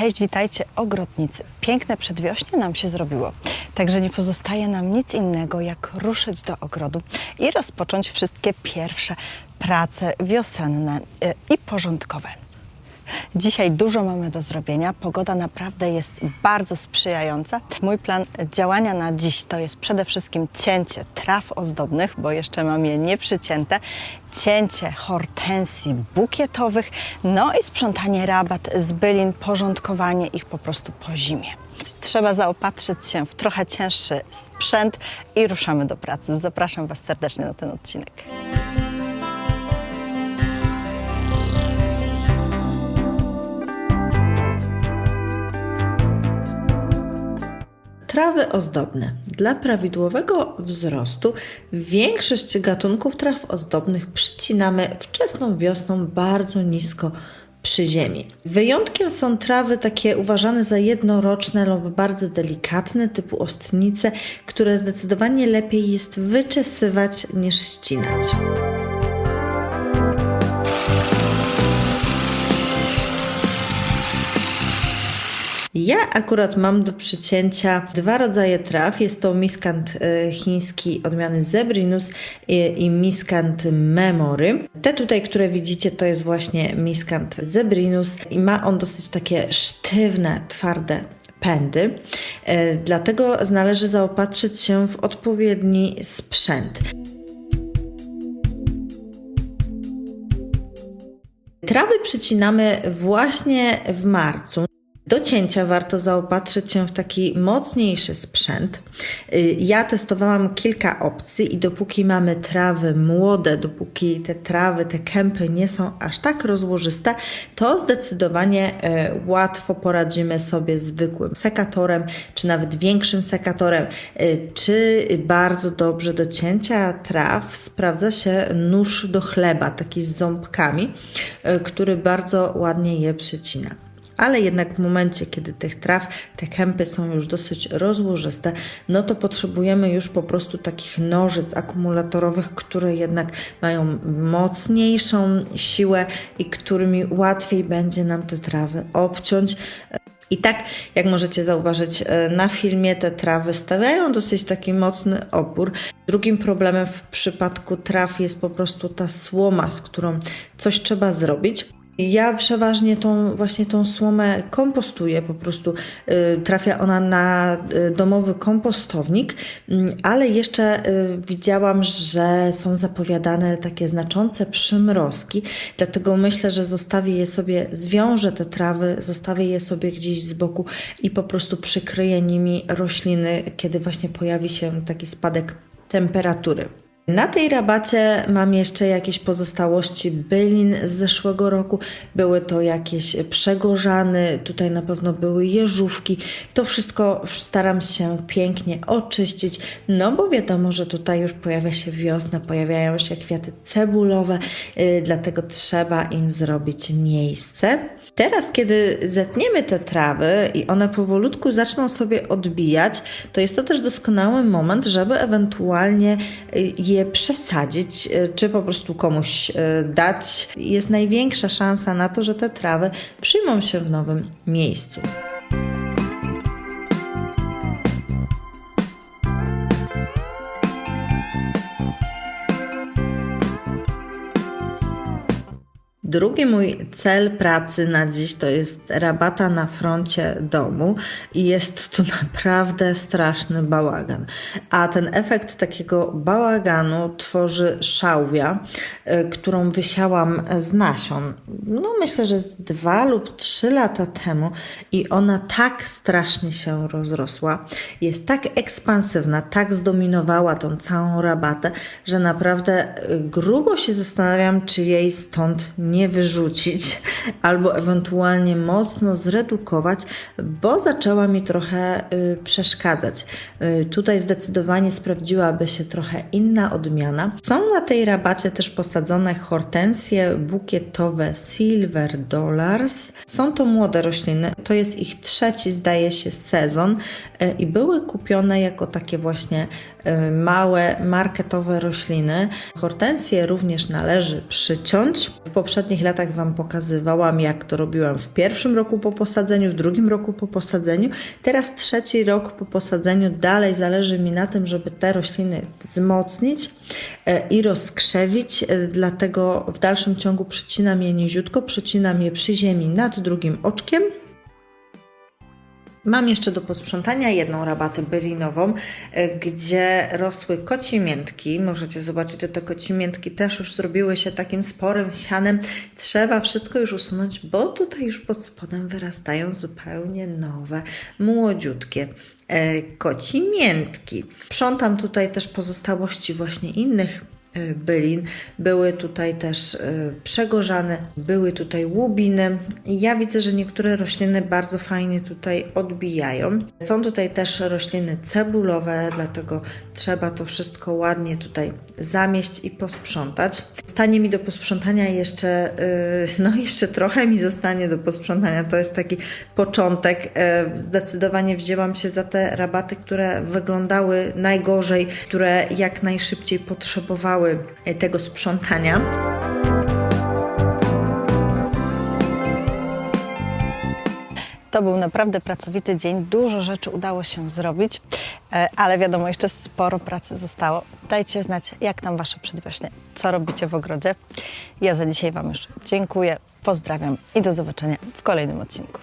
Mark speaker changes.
Speaker 1: Cześć, witajcie ogrodnicy. Piękne przedwiośnie nam się zrobiło, także nie pozostaje nam nic innego jak ruszyć do ogrodu i rozpocząć wszystkie pierwsze prace wiosenne y, i porządkowe. Dzisiaj dużo mamy do zrobienia. Pogoda naprawdę jest bardzo sprzyjająca. Mój plan działania na dziś to jest przede wszystkim cięcie traw ozdobnych, bo jeszcze mam je nieprzycięte, cięcie hortensji bukietowych, no i sprzątanie rabat z bylin, porządkowanie ich po prostu po zimie. Trzeba zaopatrzyć się w trochę cięższy sprzęt i ruszamy do pracy. Zapraszam Was serdecznie na ten odcinek.
Speaker 2: Trawy ozdobne. Dla prawidłowego wzrostu większość gatunków traw ozdobnych przycinamy wczesną wiosną bardzo nisko przy ziemi. Wyjątkiem są trawy takie uważane za jednoroczne lub bardzo delikatne, typu ostnice, które zdecydowanie lepiej jest wyczesywać niż ścinać. Ja akurat mam do przycięcia dwa rodzaje traw. Jest to miskant e, chiński odmiany Zebrinus i, i miskant Memory. Te tutaj, które widzicie, to jest właśnie miskant Zebrinus i ma on dosyć takie sztywne, twarde pędy. E, Dlatego należy zaopatrzyć się w odpowiedni sprzęt. Trawy przycinamy właśnie w marcu. Do cięcia warto zaopatrzyć się w taki mocniejszy sprzęt. Y, Ja testowałam kilka opcji i dopóki mamy trawy młode, dopóki te trawy, te kępy nie są aż tak rozłożyste, to zdecydowanie e, łatwo poradzimy sobie zwykłym sekatorem, czy nawet większym sekatorem, y, czy bardzo dobrze do cięcia traw sprawdza się nóż do chleba, taki z ząbkami, e, który bardzo ładnie je przycina ale jednak w momencie, kiedy tych traw, te kępy są już dosyć rozłożyste, no to potrzebujemy już po prostu takich nożyc akumulatorowych, które jednak mają mocniejszą siłę i którymi łatwiej będzie nam te trawy obciąć. I tak, jak możecie zauważyć e, na filmie, te trawy stawiają dosyć taki mocny opór. Drugim problemem w przypadku traw jest po prostu ta słoma, z którą coś trzeba zrobić. Ja przeważnie tą właśnie tą słomę kompostuję, po prostu y, trafia ona na y, domowy kompostownik, mm, ale jeszcze y, widziałam, że są zapowiadane takie znaczące przymrozki, dlatego myślę, że zostawię je sobie, zwiążę te trawy, zostawię je sobie gdzieś z boku i po prostu przykryję nimi rośliny, kiedy właśnie pojawi się taki spadek temperatury. Na tej rabacie mam jeszcze jakieś pozostałości bylin z zeszłego roku. Były to jakieś przegorzany, tutaj na pewno były jeżówki. To wszystko staram się pięknie oczyścić, no bo wiadomo, że tutaj już pojawia się wiosna, pojawiają się kwiaty cebulowe, yy, dlatego trzeba im zrobić miejsce. Teraz, kiedy zetniemy te trawy i one powolutku zaczną sobie odbijać, to jest to też doskonały moment, żeby ewentualnie y, je przesadzić, y, czy po prostu komuś y, dać. Jest największa szansa na to, że te trawy przyjmą się w nowym miejscu. Drugi mój cel pracy na dziś to jest rabata na froncie domu i jest to naprawdę straszny bałagan. A ten efekt takiego bałaganu tworzy szałwia, y, którą wysiałam z nasion. No myślę, że z dwa lub trzy lata temu i ona tak strasznie się rozrosła. Jest tak ekspansywna, tak zdominowała tą całą rabatę, że naprawdę y, grubo się zastanawiam, czy jej stąd nie wyrzucić, albo ewentualnie mocno zredukować, bo zaczęła mi trochę y, przeszkadzać. Y, tutaj zdecydowanie sprawdziłaby się trochę inna odmiana. Są na tej rabacie też posadzone hortensje bukietowe Silver Dollars. Są to młode rośliny, to jest ich trzeci, zdaje się, sezon y, i były kupione jako takie właśnie małe marketowe rośliny. Hortensje również należy przyciąć. W poprzednim poprzednich latach Wam pokazywałam, jak to robiłam w pierwszym roku po posadzeniu, w drugim roku po posadzeniu. Teraz trzeci rok po posadzeniu. Dalej zależy mi na tym, żeby te rośliny wzmocnić e, i rozkrzewić. E, Dlatego w dalszym ciągu przycinam je niziutko, przycinam je przy ziemi nad drugim oczkiem. Mam jeszcze do posprzątania jedną rabatę bylinową, e, gdzie rosły kocimiętki. Możecie zobaczyć, że te kocimiętki też już zrobiły się takim sporym sianem. Trzeba wszystko już usunąć, bo tutaj już pod spodem wyrastają zupełnie nowe, młodziutkie e, kocimiętki. Sprzątam tutaj też pozostałości właśnie innych bylin. Były tutaj też e, przegorzane, były tutaj łubiny. Ja widzę, że niektóre rośliny bardzo fajnie tutaj odbijają. Są tutaj też rośliny cebulowe, dlatego trzeba to wszystko ładnie tutaj zamieść i posprzątać. Stanie mi do posprzątania jeszcze, e, no jeszcze trochę mi zostanie do posprzątania. To jest taki początek. E, Zdecydowanie wzięłam się za te rabaty, które wyglądały najgorzej, które jak najszybciej potrzebowały e, tego sprzątania.
Speaker 1: To był naprawdę pracowity dzień, dużo rzeczy udało się zrobić, ale wiadomo, jeszcze sporo pracy zostało. Dajcie znać, jak tam Wasze przedwiośnie, co robicie w ogrodzie. Ja za dzisiaj Wam już dziękuję, pozdrawiam i do zobaczenia w kolejnym odcinku.